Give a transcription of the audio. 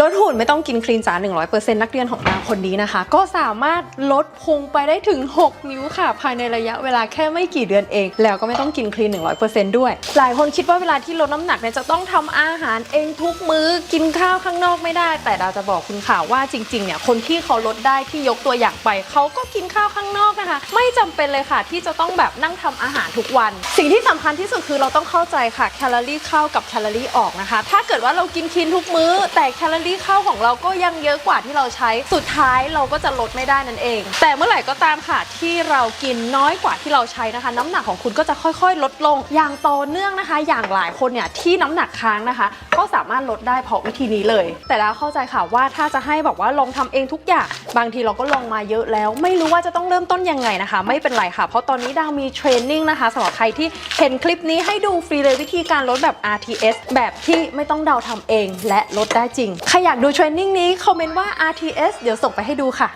ลดหุ่นไม่ต้องกินคลีนจ๋า100%นักเรียนของนางคนนี้นะคะ ก็สามารถลดพุงไปได้ถึง 6 นิ้วค่ะ ภายในระยะเวลาแค่ไม่กี่เดือนเอง แล้วก็ไม่ต้องกินคลีน 100%ด้วย หลายคนคิดว่าเวลาที่ลดน้ำหนักเนี่ยจะต้องทำอาหารเองทุกมื้อกินข้าวข้างนอกไม่ได้ แต่ดาจะบอกคุณค่ะว่าจริงๆเนี่ยคนที่เขาลดได้ที่ยกตัวอย่างไป เขาก็กินข้าวข้างนอกนะคะ ไม่จำเป็นเลยค่ะ ที่จะต้องแบบนั่งทำอาหารทุกวัน สิ่งที่สำคัญที่สุดคือเราต้องเข้าใจค่ะแคลอรี่เข้ากับแคลอรี่ออกนะคะ ถ้าเกิดว่าเรากินคลีนทุกมื้อแต่แคลอรี่เข้าของเราก็ยังเยอะกว่าที่เราใช้ สุดท้ายเราก็จะลดไม่ได้นั่นเอง แต่เมื่อไหร่ก็ตามค่ะที่เรากินน้อยกว่าที่เราใช้นะคะ น้ำหนักของคุณก็จะค่อยๆ ลดลง อย่างต่อเนื่องนะคะ อย่างหลายคนเนี่ยที่น้ำหนักค้างนะคะ ก็สามารถลดได้เพราะวิธีนี้เลย แต่แล้วเข้าใจค่ะว่าถ้าจะให้บอกว่าลองทำเองทุกอย่าง บางทีเราก็ลองมาเยอะแล้ว ไม่รู้ว่าจะต้องเริ่มต้นยังไงนะคะ ไม่เป็นไรค่ะ เพราะตอนนี้ดาวมีเทรนนิ่งนะคะสำหรับใครที่เห็นคลิปนี้ให้ดูฟรีเลยวิธีการลดแบบ RTS แบบที่ไม่ต้องเดาทำเองและลดได้จริงใครอยากดูเทรนนิ่งนี้คอมเมนต์ว่า RTS เดี๋ยวส่งไปให้ดูค่ะ